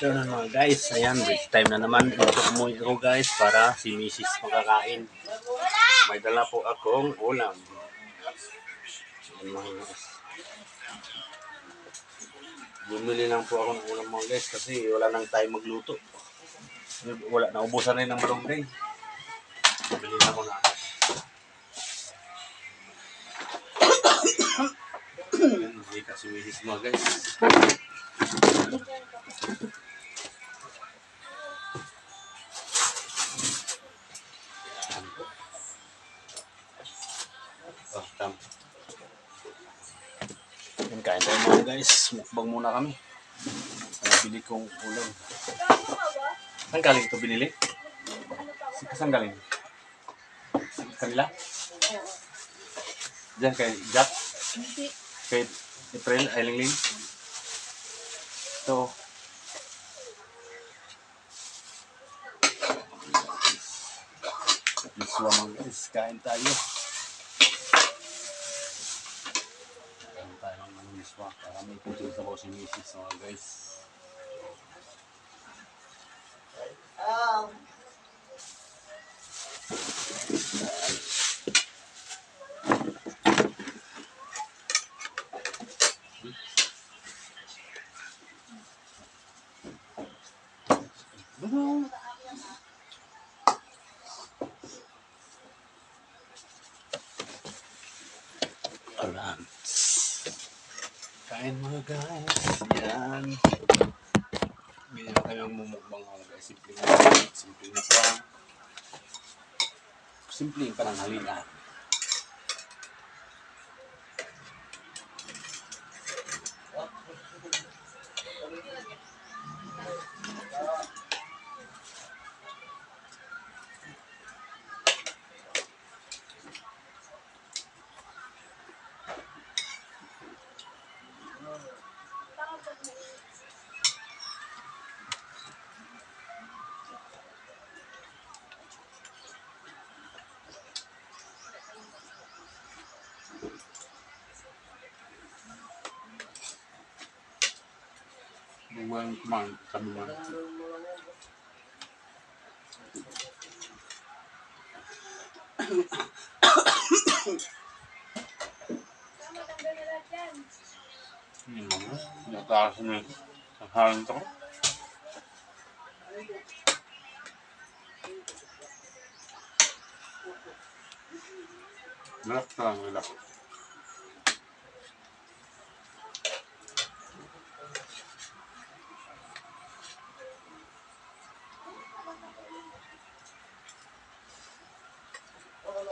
afternoon mga guys. Ayan, break time na naman. Ito umuwi ako guys para si Mrs. makakain. May dala po akong ulam. Bumili lang po ako ng ulam mga guys kasi wala nang time magluto. Wala, naubusan rin ng malunggay. Bumili na ako na. Ayan, nakika si Mrs. mga guys. Ayan Kain tayo mga guys. Mukbang muna kami. Nabili kong ulam. Saan galing ito binili? Saan galing? Kanila? Diyan kay Jack? Kay April, Ailing Ling? Ito. Iswa mga guys. Kain tayo. Kain tayo mga iswa. Para may putin sa si Mrs. mga guys. Alright. Kain mga guys. Yan. Ganyan na kayong mumukbang mga guys. Simple na. Simple na pa. Simple yung pananghalian. Buwan kumain kami mga. Hindi mo. Nataas na ang halong to. Relax ka lang,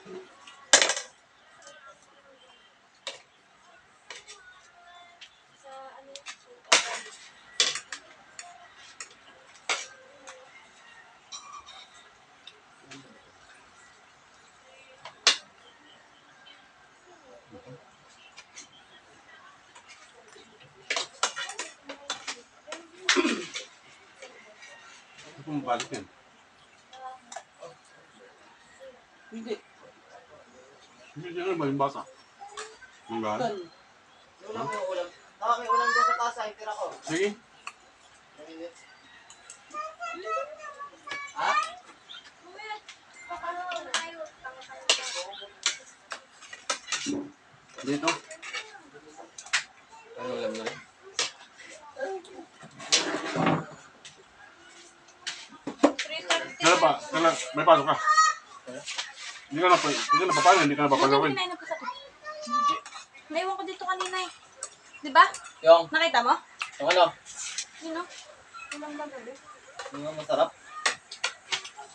Ito kung balik yan. Hindi. Kasi ano ba yung bata? Ang gana? Ulam ko, ulam. Baka may ulam dyan sa tasa, ah, itira ko. Sige. Ha? Dito? Ano ulam na rin? Kala pa, kala, may pasok ka. Hindi ka na, pa- hindi ka na papayag, hindi ka na Ano papagawin. to? Naiwan ko dito kanina eh. Di ba? Yung, Nakita mo? yung ano? Yun o. Ilang ba gabi? Yung masarap.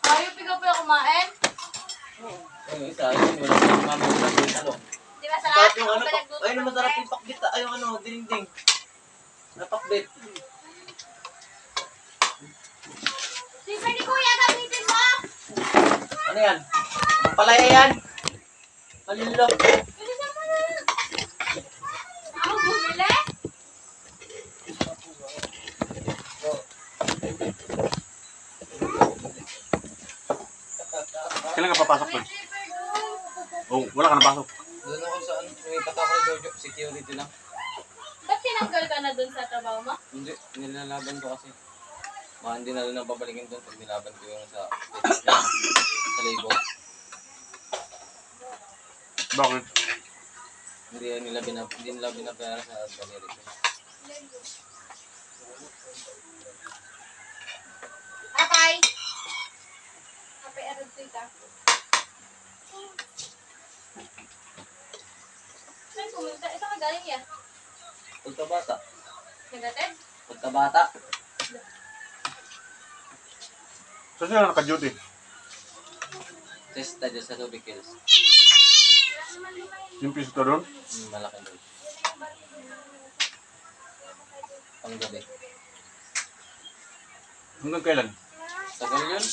Ayaw pigaw pa kumain. Yung isa, wala pa yung ko sa ano. Di ba sarap? Sarap yung ano, pak, nagluto ayun, ng masarap yung pakbit, ay yung ano, dinding. Napakbit. Siyempre ni Kuya, gamitin mo! Ano yan? Ang palaya yan? Bumili? Kailan ka papasok doon? Oh, wala ka na pasok. Doon ako sa ano, lumipat ako kay Jojo, security lang. Ba't tinanggal ka na dun sa trabaho mo? Hindi, nilalaban ko kasi. Mga hindi na rin ang babalikin doon pag nilaban ko yung sa sa label. Bakit? Hindi nila binap, hindi nila binapera sa Amerika. Apay! Apay, arad ka. Saan pumunta? Ito ka galing ya? Pagkabata. Nagatid? Pagkabata. Saan sila naka-duty? Testa dyan sa Ruby Hills. Yung piso to doon? Hmm, malaki doon. Panggabi. Hanggang kailan? Tagal yun.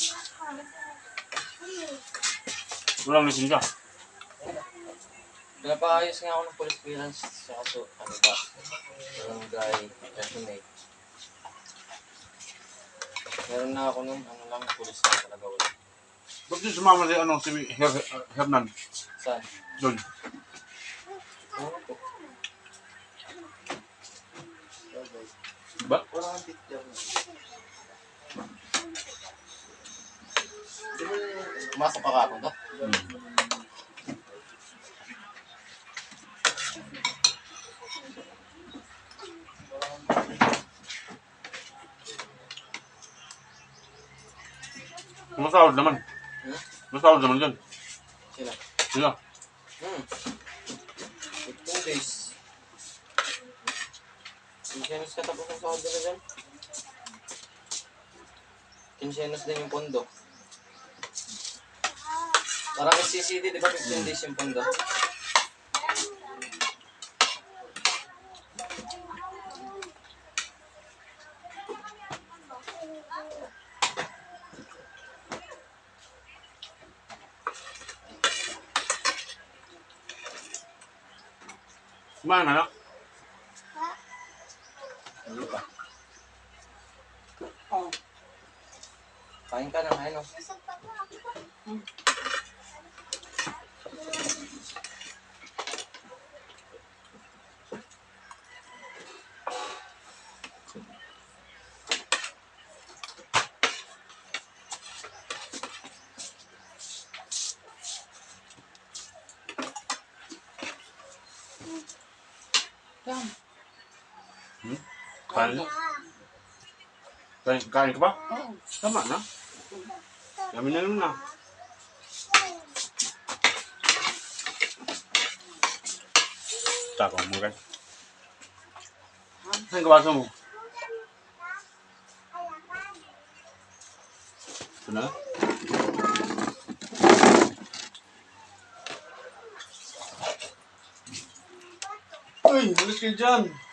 Walang lisensya. Pinapaayos nga ako ng police clearance sa kaso, ano ba? Barangay, resume. Meron na ako nun, ano lang, police na talaga wala. Ba't di sumama si, ano, si Her Hernan? Saan? Doon. Ano po? Ba? Wala kang picture na. Pumasok ka kapon to? Masahod naman. Hmm? Masahod naman dyan. Sila. Sila. Hmm. 15 days. Kinsenos ka tapos ang sahod nila dyan? Kinsenos din pondo. Parang SCCD, di ba 15 days yung pondo? Kumain na, no? Hindi pa. Oh. Kain ka na, ano? Hmm? Kain na? Kain, kain ka ba? Tama na. Kami na lang na. Tako mo guys. Saan ka basa mo? Ito na? Uy, alis kayo dyan.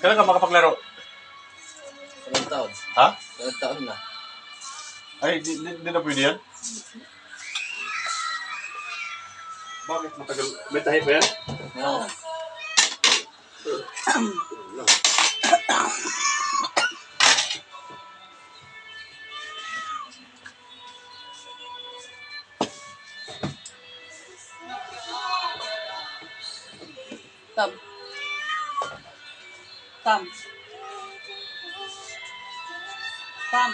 Kailan ka makapaglaro? Ilang taon? Ha? Ilang taon na. Ay, di, di, di na pwede yan? Bakit matagal? May tahi pa yan? No. Come. Tam. Tam.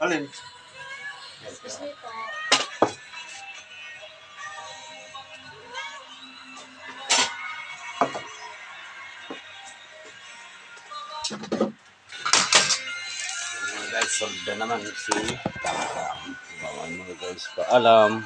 Alin? solve na naman si Tamtam. Bawan mga guys, paalam.